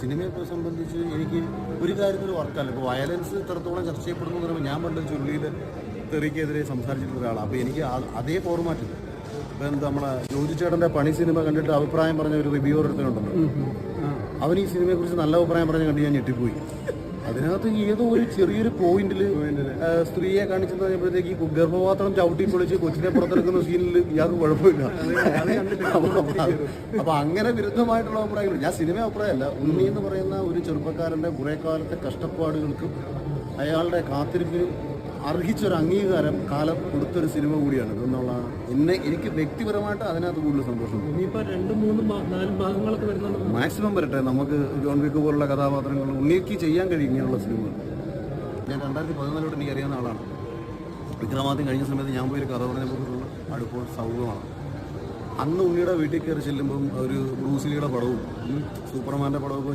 സിനിമയെ സംബന്ധിച്ച് എനിക്ക് ഒരു കാര്യത്തിൽ വർക്കല്ല ഇപ്പോൾ വയലൻസ് ഇത്രത്തോളം ചർച്ച ചെയ്യപ്പെടുന്നു പറയുമ്പോൾ ഞാൻ പണ്ട് ചുള്ളിയിൽ തെറിക്കെതിരെ സംസാരിച്ചിട്ടുള്ള ഒരാളാണ് അപ്പോൾ എനിക്ക് അതേ ഫോർമാറ്റിൽ ഇപ്പം എന്താ നമ്മളെ ജോജി ചേട്ടന്റെ പണി സിനിമ കണ്ടിട്ട് അഭിപ്രായം പറഞ്ഞ ഒരു റിവ്യൂ എടുത്തിട്ടുണ്ടല്ലോ അവൻ ഈ സിനിമയെക്കുറിച്ച് നല്ല അഭിപ്രായം പറഞ്ഞ് കണ്ട് ഞാൻ ഞെട്ടിപ്പോയി. അതിനകത്ത് ഏതോ ഒരു ചെറിയൊരു പോയിന്റിൽ സ്ത്രീയെ കാണിച്ചെന്ന് പറഞ്ഞപ്പോഴത്തേക്ക് ഈ ഗർഭപാത്രം ചവിട്ടി പൊളിച്ച് കൊച്ചിനെ പുറത്തെടുക്കുന്ന സീനിൽ ഇയാൾക്ക് കുഴപ്പമില്ല. അപ്പൊ അങ്ങനെ വിരുദ്ധമായിട്ടുള്ള അഭിപ്രായങ്ങൾ ഞാൻ സിനിമ അഭിപ്രായമല്ല. ഉണ്ണി എന്ന് പറയുന്ന ഒരു ചെറുപ്പക്കാരന്റെ കുറെ കാലത്തെ കഷ്ടപ്പാടുകൾക്കും അയാളുടെ കാത്തിരിപ്പിനും അർഹിച്ചൊരു അംഗീകാരം കാലം കൊടുത്തൊരു സിനിമ കൂടിയാണ്. എന്നുള്ളതാണ് എന്നെ എനിക്ക് വ്യക്തിപരമായിട്ട് അതിനകത്ത് കൂടുതൽ സന്തോഷം. മാക്സിമം വരട്ടെ. നമുക്ക് ജോൺ വിക്ക് പോലുള്ള കഥാപാത്രങ്ങൾ ഉണ്ണിക്ക് ചെയ്യാൻ കഴിയും ഇങ്ങനെയുള്ള സിനിമകൾ ഞാൻ രണ്ടായിരത്തി പതിനാലോട്ട് എനിക്ക് അറിയാവുന്ന ആളാണ്. വിക്രമാദ്യം കഴിഞ്ഞ സമയത്ത് ഞാൻ പോയി ഒരു കഥ പറഞ്ഞ പോലുള്ള അടുപ്പോൾ സൗഹൃദമാണ്. അന്ന് ഉണ്ണിയുടെ വീട്ടിൽ കയറി ചെല്ലുമ്പം ഒരു ബ്രൂസിലിയുടെ പടവും സൂപ്പർമാന്റെ പടവും